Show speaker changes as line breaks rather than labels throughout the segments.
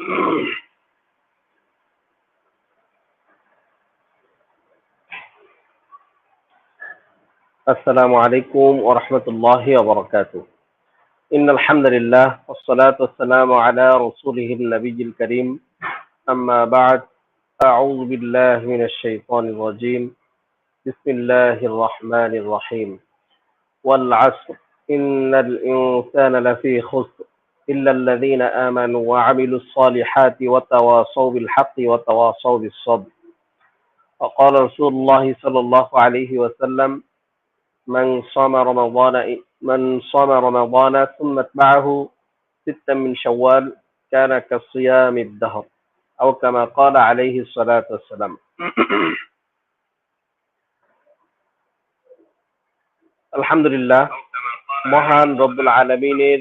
السلام عليكم ورحمة الله وبركاته. إن الحمد لله والصلاة والسلام على رسوله النبي الكريم. أما بعد أعوذ بالله من الشيطان الرجيم. بسم الله الرحمن الرحيم. والعصر. إن الإنسان لفي خسر. إلا الذين آمنوا وعملوا الصالحات وتواصوا بالحق وتواصوا بالصبر وقال رسول الله صلى الله عليه وسلم من صام رمضان من صام رمضان ثم اتبعه ستا من شوال كان كصيام الدهر أو كما قال عليه الصلاة والسلام আলহামদুলিল্লাহ মহান রব্বুল আলমিনের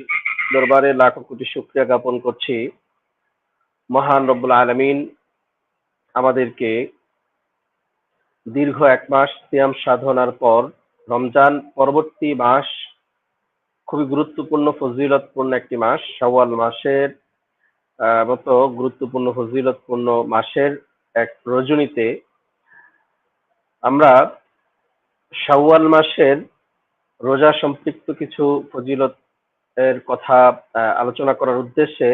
দরবারে লাখো কোটি শুক্রিয়া জ্ঞাপন করছি। মহান রব্বুল আলমিন আমাদেরকে দীর্ঘ এক মাস সিয়াম সাধনার পর রমজান পরবর্তী মাস খুবই গুরুত্বপূর্ণ, ফজিলতপূর্ণ একটি মাস। শাওয়াল মাসের মতো গুরুত্বপূর্ণ, ফজিলতপূর্ণ মাসের এক রজনীতে আমরা শাওয়াল মাসের রোজা সম্পৃক্ত কিছু ফজিলত এর কথা আলোচনা করার উদ্দেশ্যে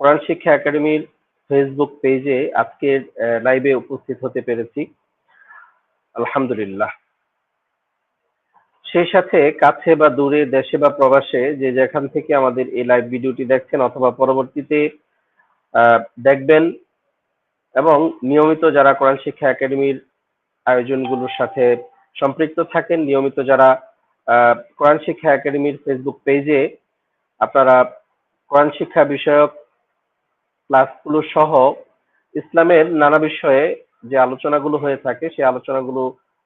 কোরআন শিক্ষা একাডেমির ফেসবুক পেজে আজকের লাইভে উপস্থিত হতে পেরেছি। আলহামদুলিল্লাহ। সেই সাথে কাছে বা দূরে, দেশে বা প্রবাসে যে যেখান থেকে আমাদের এই লাইভ ভিডিওটি দেখছেন অথবা পরবর্তীতে দেখবেন এবং নিয়মিত যারা কোরআন শিক্ষা একাডেমির আয়োজনগুলোর সাথে সম্পৃক্ত থাকেন, নিয়মিত যারা কোরআন শিক্ষা একাডেমির ফেসবুক পেজে আপনারা কোরআন শিক্ষা বিষয়ক ক্লাসগুলো সহ ইসলামের নানা বিষয়ে যে আলোচনাগুলো হয়ে থাকে, সেই আলোচনাগুলো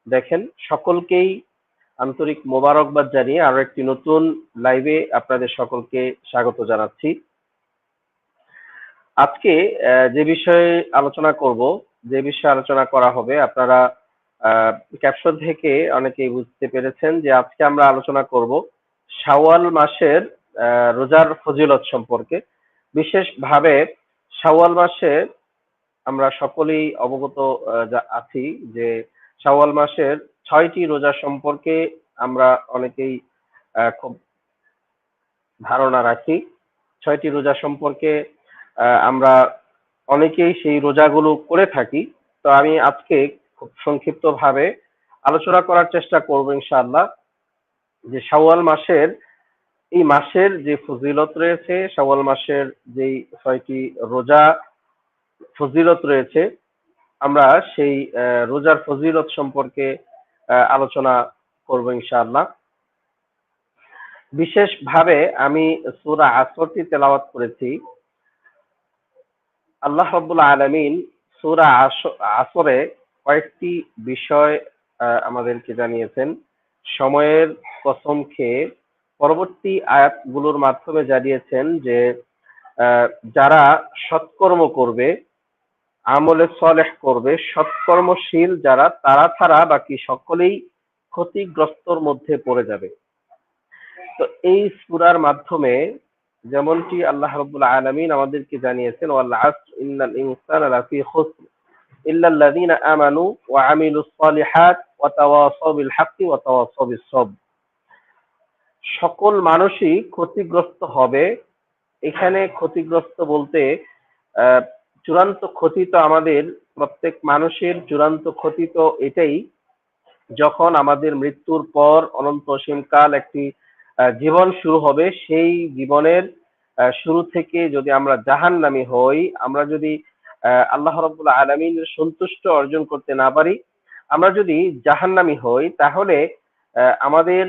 দেখেন। সকলকেই আন্তরিক মোবারকবাদ জানিয়ে আরও একটি নতুন লাইভে আপনাদের সকলকে স্বাগত জানাচ্ছি। আজকে যে বিষয়ে আলোচনা করব, যে বিষয়ে আলোচনা করা হবে, আপনারা ক্যাপশন থেকে অনেকেই বুঝতে পেরেছেন যে আজকে আমরা আলোচনা করব শাওয়াল মাসের রোজার ফজিলত সম্পর্কে। বিশেষভাবে শাওয়াল মাসে আমরা সকলেই অবগত আছি যে শাওয়াল মাসের ছয়টি রোজা সম্পর্কে আমরা অনেকেই খুব ধারণা রাখি। ছয়টি রোজা সম্পর্কে আমরা অনেকেই সেই রোজাগুলো করে থাকি। তো আমি আজকে খুব সংক্ষিপ্ত ভাবে আলোচনা করার চেষ্টা করব ইনশাআল্লাহ যে শাওয়াল মাসের, এই মাসের যে ফজিলত রয়েছে, শাওয়াল মাসের যেই ছয়টি রোজা ফজিলত রয়েছে, আমরা সেই রোজার ফজিলত সম্পর্কে আলোচনা করব ইনশাআল্লাহ। বিশেষভাবে আমি সূরা আসরটি তেলাওয়াত করেছি। আল্লাহ রাব্বুল আলামিন সূরা আস- আসরে কয়েকটি বিষয় আমাদেরকে জানিয়েছেন। সময়ের কসম খেয়ে পরবর্তী আয়াতগুলোর মাধ্যমে জানিয়েছেন যে যারা সৎকর্ম করবে, আমলে সলেহ করবে, সৎকর্মশীল যারা, তারা ছাড়া বাকি সকলেই ক্ষতিগ্রস্তর মধ্যে পড়ে যাবে। তো এই সূরার মাধ্যমে যেমনটি আল্লাহ রাব্বুল আলামিন আমাদেরকে জানিয়েছেন, ওয়াল আসর ইন্নাল ইনসানা লাফি খুসর। ইল্লা আল্লাযীনা আমানু ওয়া আমিলুস সালিহাত ওয়া তাওয়াসাউ বিল হাক্কি সকল মানুষই ক্ষতিগ্রস্ত হবে। এখানে ক্ষতিগ্রস্ত বলতে চূড়ান্ত ক্ষতি তো আমাদের, প্রত্যেক মানুষের চূড়ান্ত ক্ষতি তো এটাই। যখন আমাদের মৃত্যুর পর অনন্ত অসীমকাল একটি জীবন শুরু হবে, সেই জীবনের শুরু থেকে যদি আমরা জাহান্নামী হই, আমরা যদি আল্লাহ রাব্বুল আলামিনের সন্তুষ্ট অর্জন করতে না পারি, আমরা যদি জাহান্নামী হই, তাহলে আমাদের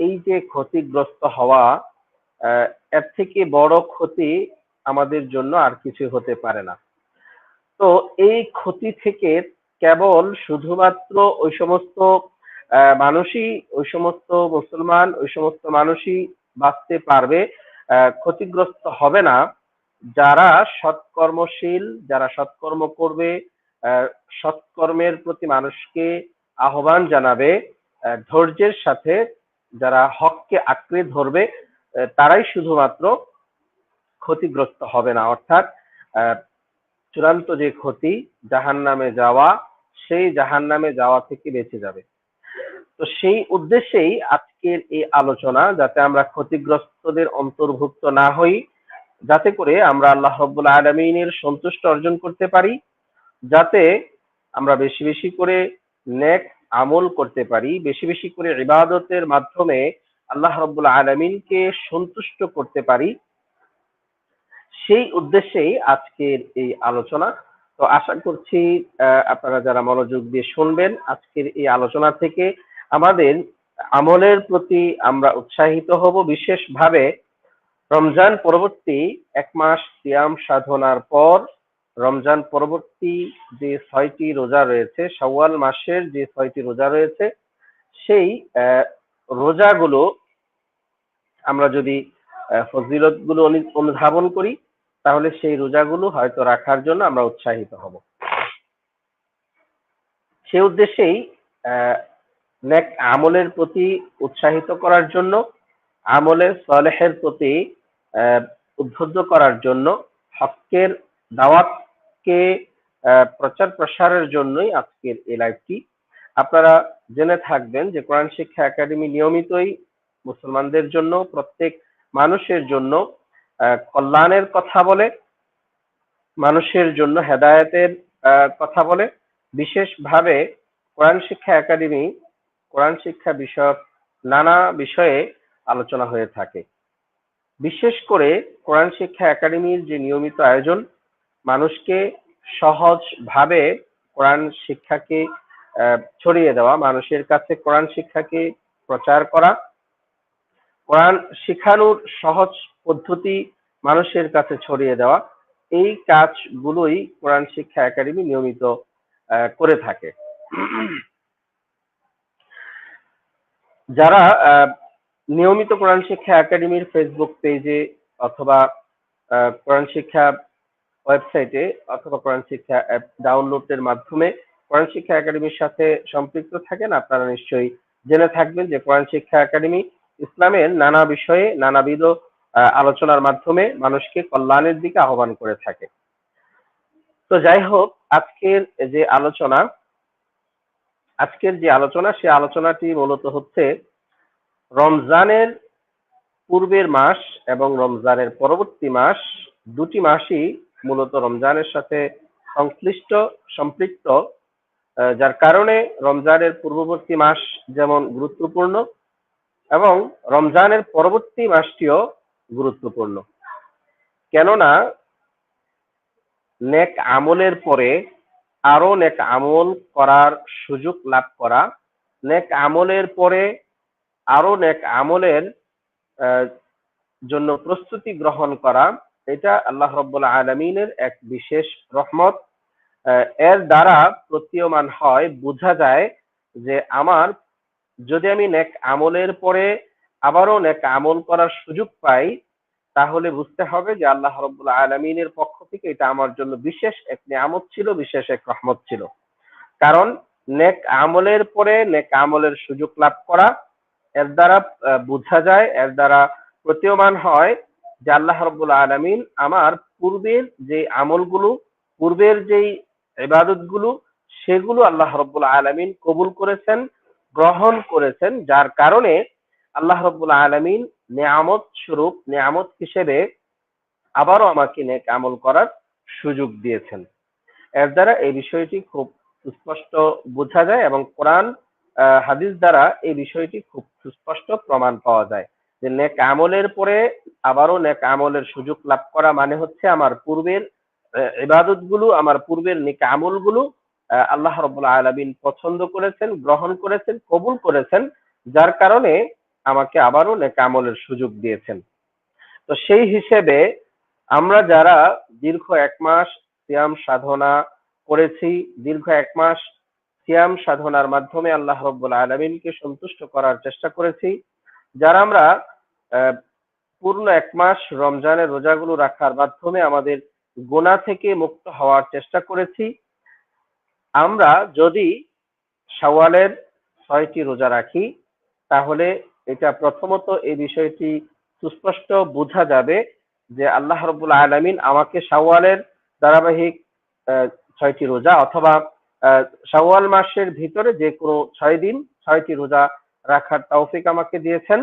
এই যে ক্ষতিগ্রস্ত হওয়া এর থেকে বড় ক্ষতি আমাদের জন্য আর কিছু হতে পারে না। তো এই ক্ষতি থেকে কেবল শুধুমাত্র ওই সমস্ত মানুষই, ওই সমস্ত মুসলমান, ওই সমস্ত মানুষই বাঁচতে পারবে ক্ষতিগ্রস্ত হবে না। যারা সৎকর্মশীল, যারা সৎকর্ম করবে সৎকর্মের প্রতি মানুষকে আহ্বান জানাবে ধৈর্যের সাথে যারা হককে আঁকড়ে ধরবে তারাই শুধুমাত্র ক্ষতিগ্রস্ত হবে না। অর্থাৎ চূড়ান্ত যে ক্ষতি জাহান্নামে যাওয়া, সেই জাহান্নামে যাওয়া থেকে বেঁচে যাবে। তো সেই উদ্দেশ্যেই আজকের এই আলোচনা, যাতে আমরা ক্ষতিগ্রস্তদের অন্তর্ভুক্ত না হই যাতে করে আমরা আল্লাহ রব্বুল আলমিনের সন্তুষ্ট অর্জন করতে পারি, যাতে আমরা বেশি বেশি করে নেক আমল করতে পারি, বেশি বেশি করে ইবাদতের মাধ্যমে আল্লাহ রব্বুল আলমিনকে সন্তুষ্ট করতে পারি। সেই উদ্দেশ্যেই আজকের এই আলোচনা। তো আশা করছি আপনারা যারা মনোযোগ দিয়ে শুনবেন, আজকের এই আলোচনা থেকে আমাদের আমলের প্রতি আমরা উৎসাহিত হব বিশেষভাবে। রমজান পরবর্তী এক মাস সিয়াম সাধনার পর রমজান পরবর্তী যে ছয়টি রোজা রয়েছে সওয়াল মাসের যে ছয়টি রোজা রয়েছে, সেই রোজাগুলো আমরা যদি ফজিলতগুলো অনুধাবন করি, তাহলে সেই রোজাগুলো হয়তো রাখার জন্য আমরা উৎসাহিত হব। সে উদ্দেশ্যেই নেক আমলের প্রতি উৎসাহিত করার জন্য আমলে সলেহের প্রতি উদ্বুদ্ধ করার জন্য হকের দাওয়াতকে প্রচার প্রসারের জন্যই আজকের এই লাইভটি আপনারা জেনে থাকবেন যে কোরআন শিক্ষা একাডেমি নিয়মিতই মুসলমানদের জন্য, প্রত্যেক মানুষের জন্য কল্যাণের কথা বলে, মানুষের জন্য হেদায়তের কথা বলে। বিশেষভাবে কোরআন শিক্ষা একাডেমি, কোরআন শিক্ষা বিষয়ক নানা বিষয়ে আলোচনা হয়ে থাকে। বিশেষ করে কোরআন শিক্ষা একাডেমির যে নিয়মিত আয়োজন, মানুষকে সহজভাবে কোরআন শিক্ষাকে ছড়িয়ে দেওয়া, মানুষের কাছে কোরআন শিক্ষাকে প্রচার করা, কোরআন শিখানোর সহজ পদ্ধতি মানুষের কাছে ছড়িয়ে দেওয়া, এই কাজগুলোই কোরআন শিক্ষা একাডেমি নিয়মিত করে থাকে। যারা নিয়মিত কোরআন শিক্ষা একাডেমির ফেসবুক পেজে অথবা কোরআন শিক্ষা ওয়েবসাইটে অথবা কোরআন শিক্ষা অ্যাপ ডাউনলোডের মাধ্যমে কোরআন শিক্ষা একাডেমির সাথে সম্পৃক্ত থাকেন। আপনারা নিশ্চয়ই জেনে থাকবেন যে কোরআন শিক্ষা একাডেমি ইসলামের নানা বিষয়ে নানাবিধ আলোচনার মাধ্যমে মানুষকে কল্যাণের দিকে আহ্বান করে থাকে। তো যাই হোক, আজকের যে আলোচনা, আজকের যে আলোচনা, সে আলোচনাটি মূলত হচ্ছে রমজানের পূর্বের মাস এবং রমজানের পরবর্তী মাস, দুটি মাসই মূলত রমজানের সাথে সংশ্লিষ্ট, সম্পৃক্ত যার কারণে রমজানের পূর্ববর্তী মাস যেমন গুরুত্বপূর্ণ এবং রমজানের পরবর্তী মাসটিও গুরুত্বপূর্ণ। কেননা, নেক আমলের পরে আরও নেক আমল করার সুযোগ লাভ করা, নেক আমলের পরে আরও নেক আমলের জন্য প্রস্তুতি গ্রহণ করা, এটা আল্লাহ রব্বুল আলমিনের এক বিশেষ রহমত। এর দ্বারা প্রতীয়মান হয়, বোঝা যায় যে আমার, যদি আমি নেক আমলের পরে আবারও নেক আমল করার সুযোগ পাই, তাহলে বুঝতে হবে যে আল্লাহ রব্বুল আলমিনের পক্ষ থেকে এটা আমার জন্য বিশেষ এক নিয়ামত ছিল, বিশেষ এক রহমত ছিল। কারণ, নেক আমলের পরে নেক আমলের সুযোগ লাভ করা এর দ্বারা বোঝা যায়, এর দ্বারা প্রতীয়মান হয় যে আল্লাহ রব্বুল আলমিন আমার পূর্বের যে আমলগুলো, পূর্বের যেই ইবাদতগুলো, সেগুলো আল্লাহ রব্বুল আলমিন কবুল করেছেন, গ্রহণ করেছেন, যার কারণে আল্লাহ রব্বুল আলমিন নেয়ামত স্বরূপ, নেয়ামত হিসেবে আবারও আমাকে নেক আমল করার সুযোগ দিয়েছেন। এর দ্বারা এই বিষয়টি খুব স্পষ্ট বোঝা যায় এবং কোরআন হাদিস দ্বারা এই বিষয়টি খুব সুস্পষ্ট প্রমাণ পাওয়া যায় যে নেক আমলের পরে আবারও নেক আমলের সুযোগ লাভ করা মানে হচ্ছে আমার পূর্বের ইবাদতগুলো আমার পূর্বের নেক আমলগুলো আহ, আল্লাহ রব্বুল আলামিন পছন্দ করেছেন গ্রহণ করেছেন কবুল করেছেন যার কারণে আমাকে আবারও নেক আমলের সুযোগ দিয়েছেন। তো সেই হিসেবে আমরা যারা দীর্ঘ এক মাস সিয়াম সাধনা করেছি দীর্ঘ এক মাস সিয়াম সাধনার মাধ্যমে আল্লাহ রব্বুল আলমিনকে সন্তুষ্ট করার চেষ্টা করেছি। যারা আমরা পূর্ণ এক মাস রমজানের রোজাগুলো রাখার মাধ্যমে আমাদের গোনা থেকে মুক্ত হওয়ার চেষ্টা করেছি। আমরা যদি শাওয়ালের ছয়টি রোজা রাখি, তাহলে এটা প্রথমত এই বিষয়টি সুস্পষ্ট বোঝা যাবে যে আল্লাহ রব্বুল আলমিন আমাকে সাওয়ালের ধারাবাহিক ছয়টি রোজা অথবা শাওয়াল মাসের ভিতরে যে কোনো ছয় দিন, ছয়টি রোজা রাখার তৌফিক আমাকে দিয়েছেন।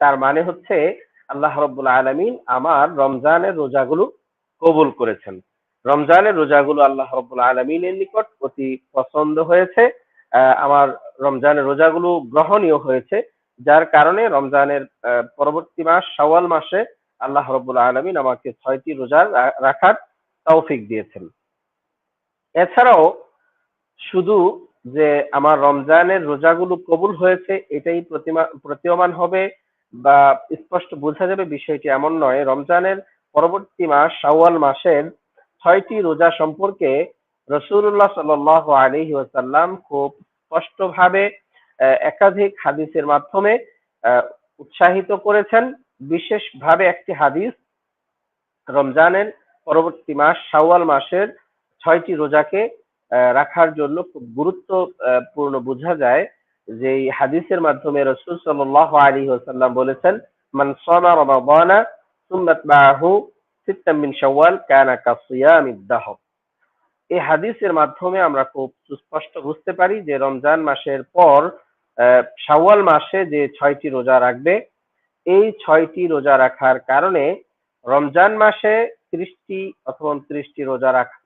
তার মানে হচ্ছে আল্লাহ রব্বুল আলমিন আমার রমজানের রোজাগুলো কবুল করেছেন। রমজানের রোজাগুলো আল্লাহ রব্বুল আলমিনের নিকট অতি পছন্দ হয়েছে। আমার রমজানের রোজাগুলো গ্রহণীয় হয়েছে। যার কারণে রমজানের পরবর্তী মাস, শাওয়াল মাসে আল্লাহ রব্বুল আলমিন আমাকে ছয়টি রোজা রাখার তৌফিক দিয়েছেন। এছাড়াও শুধু যে আমার রমজানের রোজাগুলো কবুল হয়েছে, এটাই প্রতিমা- প্রতীয়মান হবে বা স্পষ্ট বোঝা যাবে বিষয়টি এমন নয়। রমজানের পরবর্তী মাস, শাওয়াল মাসের ছয়টি রোজা সম্পর্কে রসুল্লাহ সাল আলহি ওসাল্লাম খুব স্পষ্টভাবে একাধিক হাদিসের মাধ্যমে উৎসাহিত করেছেন। বিশেষভাবে একটি হাদিস, রমজানের পরবর্তী মাস, শাওয়াল মাসের ছয়টি রোজাকে রাখার জন্য খুব গুরুত্বপূর্ণ বোঝা যায় যে হাদিসের মাধ্যমে রসুল সাল্লাহ আলী ওসাল্লাম বলেছেন, মান সিত্তাম মিন শাওয়াল কানা কাসিয়ামিদ দাহর। এই হাদিসের মাধ্যমে আমরা খুব সুস্পষ্ট বুঝতে পারি যে রমজান মাসের পর শাওয়াল মাসে যে ছয়টি রোজা রাখবে, এই ছয়টি রোজা রাখার কারণে রমজান মাসে ত্রিশটি অথবা উনত্রিশটি রোজা রাখ-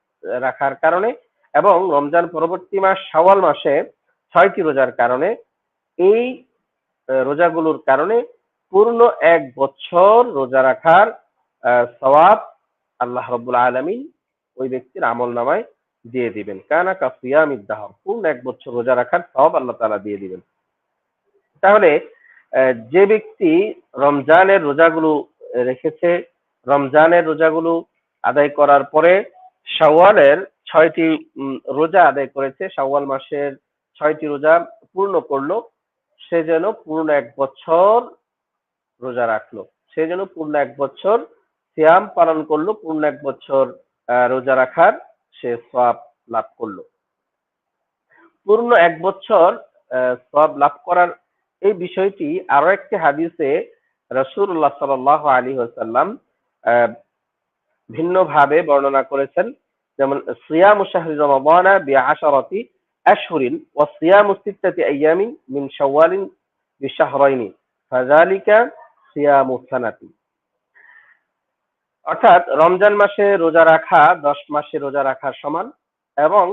রাখার কারণে এবং রমজান পরবর্তী মাস, শাওয়াল মাসে ছয়টি রোজার কারণে। এই রোজাগুলোর কারণে পূর্ণ এক বছর রোজা রাখার সওয়াব আল্লাহ রব্বুল আলমিন ওই ব্যক্তির আমল নামায় দিয়ে দিবেন। কানা কাফিয়াম ইদ্দাহর পূর্ণ এক বছর রোজা রাখার সওয়াব আল্লাহ তালা দিয়ে দিবেন। তাহলে যে ব্যক্তি রমজানের রোজাগুলো রেখেছে, রমজানের রোজাগুলো আদায় করার পরে শাওয়ালের ছয়টি রোজা আদায় করেছে। শাওয়াল মাসের ছয়টি রোজা পূর্ণ করল। সে যেন পূর্ণ এক বছর রোজা রাখল। সে যেন পূর্ণ এক বছর সিয়াম পালন করল, পূর্ণ এক বছর রোজা রাখার সে সওয়াব লাভ করল। পূর্ণ এক বছর সওয়াব লাভ করার এই বিষয়টি আরও একটি হাদিসে রসুল্লাহ সাল আলী ওসাল্লাম ভিন্নভাবে বর্ণনা করেছেন। যেমন, সিয়াম শাহরি রমাদানা বিআশারাতি আশহুরিন ওয়া সিয়াম সিত্তাতি আইয়ামিন মিন শাওয়ালিন বিশাহরাইনি। ফাযালিকা সিয়ামু সানাতি। অর্থাৎ, রমজান মাসে রোজা রাখা, দশ মাসে রোজা রাখার সমান এবং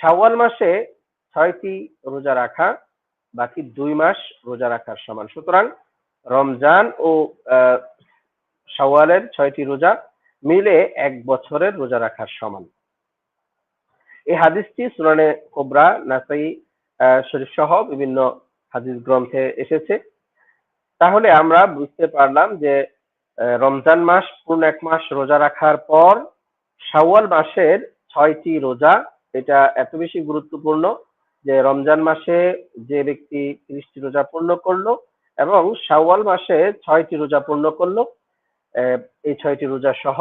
শাওয়াল মাসে ছয়টি রোজা রাখা, বাকি দুই মাস রোজা রাখার সমান। সুতরাং, রমজান ও শাওয়ালের ছয়টি রোজা মিলে এক বছরের রোজা রাখার সমান। এই হাদিসটি সুনানে কোবরা, নাসাই শরীফ সহ বিভিন্ন হাদিস গ্রন্থে এসেছে। তাহলে আমরা বুঝতে পারলাম যে রমজান মাস পূর্ণ এক মাস রোজা রাখার পর শাওয়াল মাসের ছয়টি রোজা, এটা এত বেশি গুরুত্বপূর্ণ যে রমজান মাসে যে ব্যক্তি ত্রিশটি রোজা পূর্ণ করল এবং শাওয়াল মাসে ছয়টি রোজা পূর্ণ করল এই ছয়টি রোজা সহ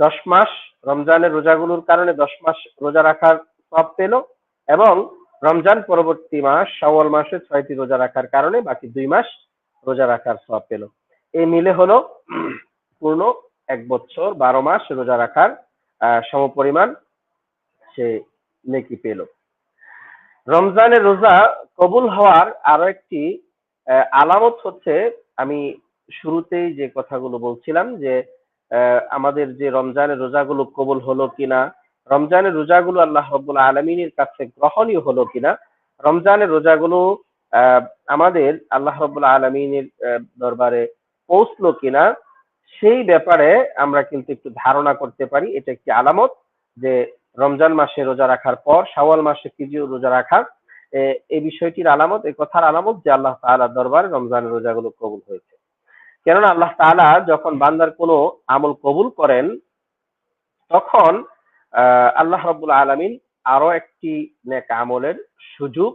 দশ মাস রমজানের রোজাগুলোর কারণে দশ মাস রোজা রাখার সব পেল এবং রমজান পরবর্তী মাস, শাওয়াল মাসে ছয়টি রোজা রাখার কারণে বাকি দুই মাস রোজা রাখার সব পেল। এই মিলে হলো পূর্ণ এক বছর বারো মাস রোজা রাখার সমপরিমাণ সে নেকি পেল। রমজানের রোজা কবুল হওয়ার আরও একটি আলামত হচ্ছে আমি শুরুতেই যে কথাগুলো বলছিলাম যে আমাদের যে রমজানের রোজাগুলো কবুল হলো কিনা, রমজানের রোজাগুলো আল্লাহ রব্বুল আলমিনের কাছে গ্রহণীয় হলো কিনা, রমজানের রোজাগুলো আমাদের আল্লাহ রব্বুল আলমিনের দরবারে পৌঁছলো কিনা, সেই ব্যাপারে আমরা কিন্তু একটু ধারণা করতে পারি। এটা একটি আলামত যে রমজান মাসে রোজা রাখার পর, শাওয়াল মাসে কিজিও রোজা রাখা এই বিষয়টির আলামত এই কথার আলামত যে আল্লাহ তাআলার দরবারে রমজানের রোজাগুলো কবুল হয়েছে। কেননা আল্লাহ তাআলা যখন বান্দার কোনো আমল কবুল করেন, তখন আল্লাহ রাব্বুল আলামিন আরও একটি নেক আমলের সুযোগ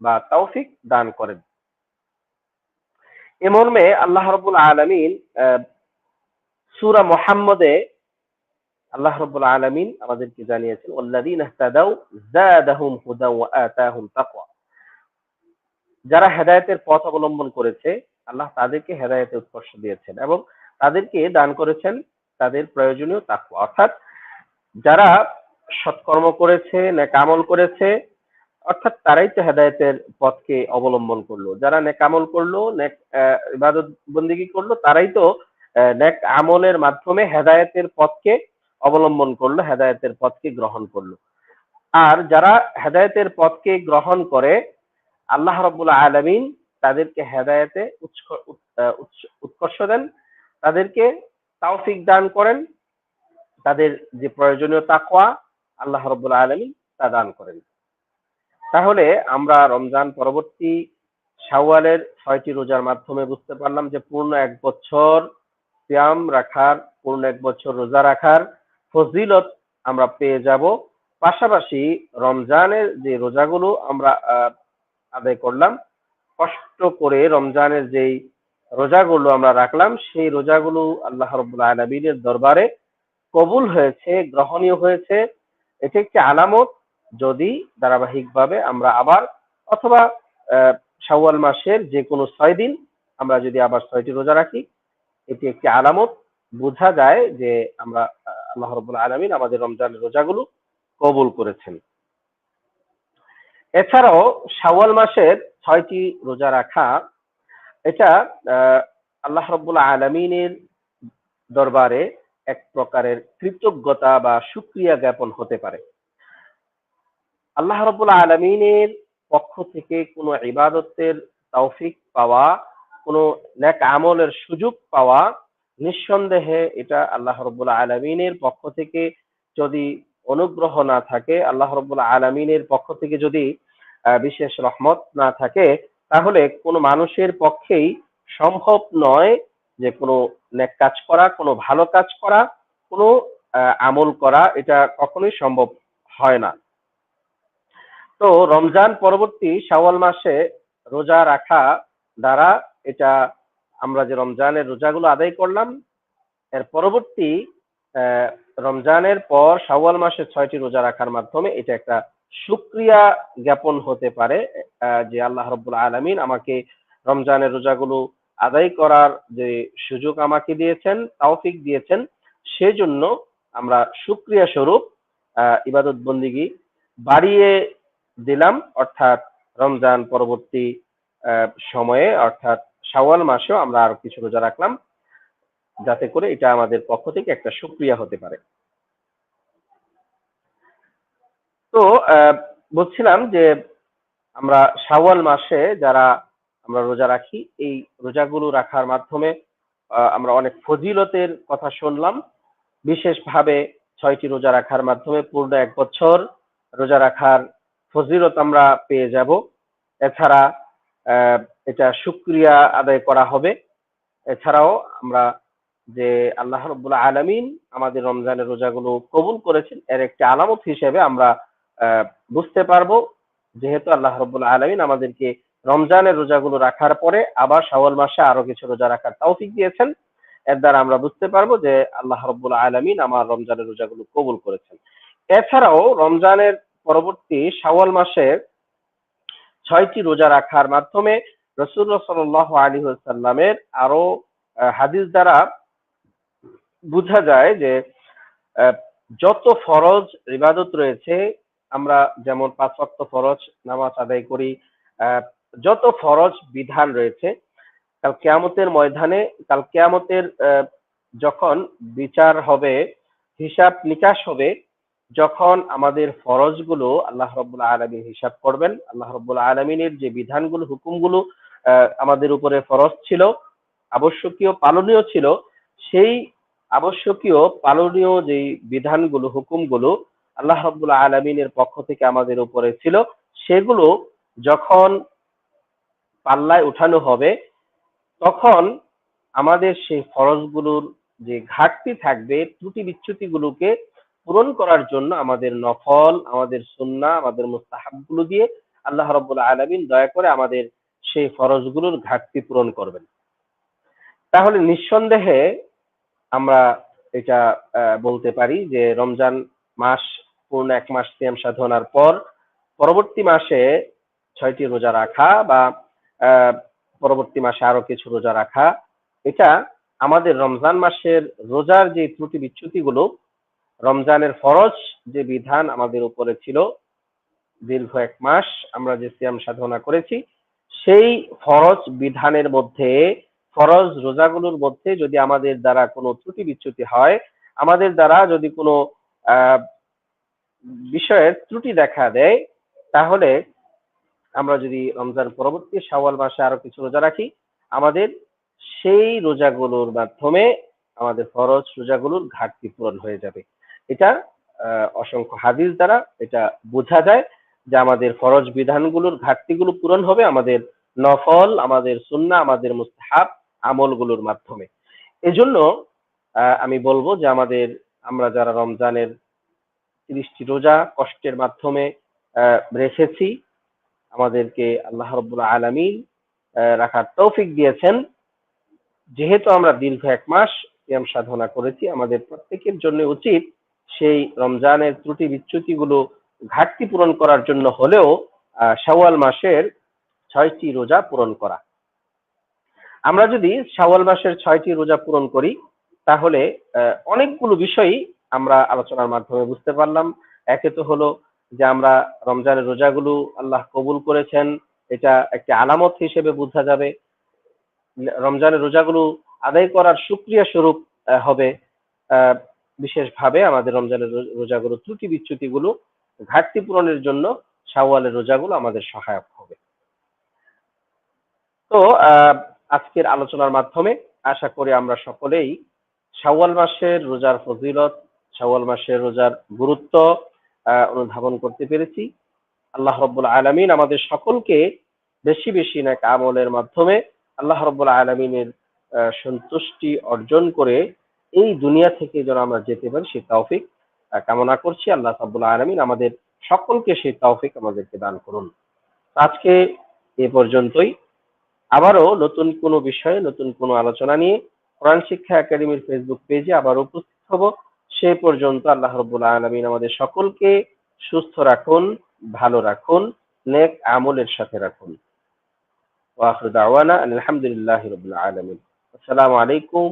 বা তৌফিক দান করেন। এ মর্মে আল্লাহ রাব্বুল আলামিন সূরা মুহাম্মদে আল্লাহ রাব্বুল আলামিন আমাদেরকে জানিয়েছেন যারা হেদায়েতের পথ অবলম্বন করেছে আল্লাহ তাদেরকে হেদায়েতে উৎকর্ষ দিয়েছেন এবং তাদেরকে দান করেছেন তাদের প্রয়োজনীয় তাকওয়া। অর্থাৎ যারা সৎকর্ম করেছে নেকামল করেছে, অর্থাৎ তারাই তো হেদায়েতের পথকে অবলম্বন করল। যারা নেকামল করল, নেক ইবাদত বন্দিগি করল, তারাই তো নেক আমলের মাধ্যমে হেদায়েতের পথকে অবলম্বন করল, হেদায়তের পথকে গ্রহণ করল। আর যারা হেদায়েতের পথকে গ্রহণ করে, আল্লাহ রব্বুল আলামিন তাদেরকে হেদায়েতে উৎকর্ষ দেন। তাদেরকে তাওফিক দান করেন। তাদের যে প্রয়োজনীয় তাকওয়া আল্লাহ রব্বুল আলামিন তা দান করেন। তাহলে আমরা রমজান পরবর্তী শাওয়ালের ছয়টি রোজার মাধ্যমে বুঝতে পারলাম যে পূর্ণ এক বছর সিয়াম রাখার, পূর্ণ এক বছর রোজা রাখার ফজিলত আমরা পেয়ে যাব। পাশাপাশি রমজানের যে রোজাগুলো আমরা আদায় করলাম কষ্ট করে রমজানের যেই রোজাগুলো আমরা রাখলাম, সেই রোজাগুলো আল্লাহ আলমিনের দরবারে কবুল হয়েছে, গ্রহণীয় হয়েছে। এটি একটি আলামত। যদি ধারাবাহিকভাবে আমরা আবার অথবা শাওয়াল মাসের যে কোনো ছয় দিন আমরা যদি আবার ছয়টি রোজা রাখি, এটি একটি আলামত। বোঝা যায় যে আমরা আল্লাহ রব্বুল আলমিন আমাদের রমজানের রোজাগুলো কবুল করেছেন। এছাড়াও শাওয়াল মাসের ছয়টি রোজা রাখা, এটা আল্লাহ রব্বুল আলমিনের দরবারে এক প্রকারের কৃতজ্ঞতা বা সুক্রিয়া জ্ঞাপন হতে পারে। আল্লাহ রব্বুল আলমিনের পক্ষ থেকে কোনো ইবাদতের তৌফিক পাওয়া, কোনো নেক আমলের সুযোগ পাওয়া, নিঃসন্দেহে এটা আল্লাহ রব্বুল আলমিনের পক্ষ থেকে যদি অনুগ্রহ না থাকে, আল্লাহ রব্বুল আলমিনের পক্ষ থেকে যদি বিশেষ রহমত না থাকে, তাহলে কোনো মানুষের পক্ষেই সম্ভব নয় যে কোনো নেক কাজ করা, কোনো ভালো কাজ করা, কোনো আমল করা, এটা কখনোই সম্ভব হয় না। তো রমজান পরবর্তী শাওয়াল মাসে রোজা রাখা দ্বারা এটা আমরা যে রমজানের রোজাগুলো আদায় করলাম, এর পরবর্তী রমজানের পর শাওয়াল মাসে ছয়টি রোজা রাখার মাধ্যমে এটা একটা সুক্রিয়া জ্ঞাপন হতে পারে যে আল্লাহ রব্বুল আলমিন আমাকে রমজানের রোজাগুলো আদায় করার যে সুযোগ আমাকে দিয়েছেন তাওফিক দিয়েছেন, সেজন্য আমরা সুক্রিয়া স্বরূপ ইবাদত বন্দিগি বাড়িয়ে দিলাম, অর্থাৎ রমজান পরবর্তী সময়ে, অর্থাৎ শাওয়াল মাসেও আমরা আরও কিছু রোজা রাখলাম, যাতে করে এটা আমাদের পক্ষ থেকে একটা সুক্রিয়া হতে পারে। তো বলছিলাম যে আমরা শাওয়াল মাসে যারা আমরা রোজা রাখি, এই রোজাগুলো রাখার মাধ্যমে আমরা অনেক ফজিলতের কথা শুনলাম। বিশেষভাবে ছয়টি রোজা রাখার মাধ্যমে পূর্ণ এক বছর রোজা রাখার ফজিলত আমরা পেয়ে যাব। এছাড়া এটা সুক্রিয়া আদায় করা হবে। এছাড়াও আমরা যে আল্লাহ রব্বুল আলমিন আমাদের রমজানের রোজাগুলো কবুল করেছেন, এর একটি আলামত হিসেবে আমরা বুঝতে পারব যেহেতু আল্লাহ রব্বুল আলমিন আমাদেরকে রমজানের রোজাগুলো রাখার পরে আবার শাওয়াল মাসে আরও কিছু রোজা রাখার তৌফিক দিয়েছেন। এর দ্বারা আমরা বুঝতে পারব যে আল্লাহ রব্বুল আলমিন আমার রমজানের রোজাগুলো কবুল করেছেন। এছাড়াও রমজানের পরবর্তী শাওয়াল মাসে ছয়টি রোজা রাখার মাধ্যমে রসুল্লাহ সাল আলী সাল্লামের আরও হাদিস দ্বারা বোঝা যায় যে যত ফরজ ইবাদত রয়েছে আমরা যেমন পাঁচ ওয়াক্ত ফরজ নামাজ আদায় করি যত ফরজ বিধান রয়েছে, কাল কেয়ামতের ময়দানে, কাল কেয়ামতের যখন বিচার হবে, হিসাব নিকাশ হবে, যখন আমাদের ফরজগুলো আল্লাহ রব্বুল আলমিন হিসাব করবেন, আল্লাহ রব্বুল আলমিনের যে বিধানগুলো, হুকুমগুলো আমাদের উপরে ফরজ ছিল, আবশ্যকীয়, পালনীয় ছিল, সেই আবশ্যকীয়, পালনীয় যে বিধানগুলো, হুকুমগুলো আল্লাহ রব্বুল আলমিনের পক্ষ থেকে আমাদের উপরে ছিল। সেগুলো যখন পাল্লায় উঠানো হবে, তখন আমাদের সেই ফরজগুলোর যে ঘাটতি থাকবে ত্রুটি বিচ্যুতিগুলোকে পূরণ করার জন্য আমাদের নফল, আমাদের সুন্না আমাদের মুস্তাহাবগুলো দিয়ে আল্লাহ রব্বুল আলমিন দয়া করে আমাদের সেই ফরজগুলোর ঘাটতি পূরণ করবেন। তাহলে নিঃসন্দেহে আমরা এটা বলতে পারি যে রমজান মাস পূর্ণ এক মাস সিয়াম সাধনার পর পরবর্তী মাসে ছয়টি রোজা রাখা বা পরবর্তী মাসে আরও কিছু রোজা রাখা, এটা আমাদের রমজান মাসের রোজার যে ত্রুটি বিচ্যুতিগুলো, রমজানের ফরজ যে বিধান আমাদের উপরে ছিল, দীর্ঘ এক মাস আমরা যে সিয়াম সাধনা করেছি, সেই ফরজ বিধানের মধ্যে, ফরজ রোজাগুলোর মধ্যে যদি আমাদের দ্বারা কোনো ত্রুটি বিচ্যুতি হয়, আমাদের দ্বারা যদি কোনো বিষয়ের ত্রুটি দেখা দেয়, তাহলে আমরা যদি রমজান পরবর্তী শাওয়াল মাসে আরও কিছু রোজা রাখি, আমাদের সেই রোজাগুলোর মাধ্যমে আমাদের ফরজ রোজাগুলোর ঘাটতি পূরণ হয়ে যাবে। এটা অসংখ্য হাদিস দ্বারা এটা বোঝা যায় যে আমাদের ফরজ বিধানগুলোর ঘাটতিগুলো পূরণ হবে আমাদের নফল, আমাদের সুন্না, আমাদের মুস্তাহাব আমলগুলোর মাধ্যমে। এজন্য আমি বলব যে আমাদের, আমরা যারা রমজানের তিরিশটি রোজা কষ্টের মাধ্যমে রেখেছি। আমাদেরকে আল্লাহ রব্বুল আলমিন রাখার তৌফিক দিয়েছেন। যেহেতু আমরা দীর্ঘ এক মাস সিয়াম সাধনা করেছি, আমাদের প্রত্যেকের জন্য উচিত সেই রমজানের ত্রুটি বিচ্যুতিগুলো ঘাটতি পূরণ করার জন্য হলেও শাওয়াল মাসের ছয়টি রোজা পূরণ করা। আমরা যদি শাওয়াল মাসের ছয়টি রোজা পূরণ করি, তাহলে অনেকগুলো বিষয়ই আমরা আলোচনার মাধ্যমে বুঝতে পারলাম। একে তো হলো যে আমরা রমজানের রোজাগুলো আল্লাহ কবুল করেছেন, এটা একটি আলামত হিসেবে বোঝা যাবে। রমজানের রোজাগুলো আদায় করার সুক্রিয়া স্বরূপ হবে বিশেষভাবে আমাদের রমজানের রোজাগুলো, ত্রুটি বিচ্যুতিগুলো, ঘাটতি পূরণের জন্য শাওয়ালের রোজাগুলো আমাদের সহায়ক হবে। তো আজকের আলোচনার মাধ্যমে আশা করি আমরা সকলেই শাওয়াল মাসের রোজার ফজিলত শাওয়াল মাসের রোজার গুরুত্ব অনুধাবন করতে পেরেছি। আল্লাহ রব্বুল আলমিন আমাদের সকলকে বেশি বেশি নাক আমলের মাধ্যমে আল্লাহ রব্বুল আলমিনের সন্তুষ্টি অর্জন করে এই দুনিয়া থেকে যেন আমরা যেতে পারি সেই তৌফিক কামনা করছি। আল্লাহ রব্বুল আলমিন আমাদের সকলকে সেই তৌফিক আমাদেরকে দান করুন। আজকে এ পর্যন্তই। আবারও নতুন কোনো বিষয়ে, নতুন কোনো আলোচনা নিয়ে কোরআন শিক্ষা একাডেমির ফেসবুক পেজে আবার উপস্থিত হব। সে পর্যন্ত আল্লাহ রব্বুল আলমিন আমাদের সকলকে সুস্থ রাখুন, ভালো রাখুন, নেক আমলের সাথে রাখুন। আলহামদুলিল্লাহ রবিল আলমিন। আসসালামু আলাইকুম।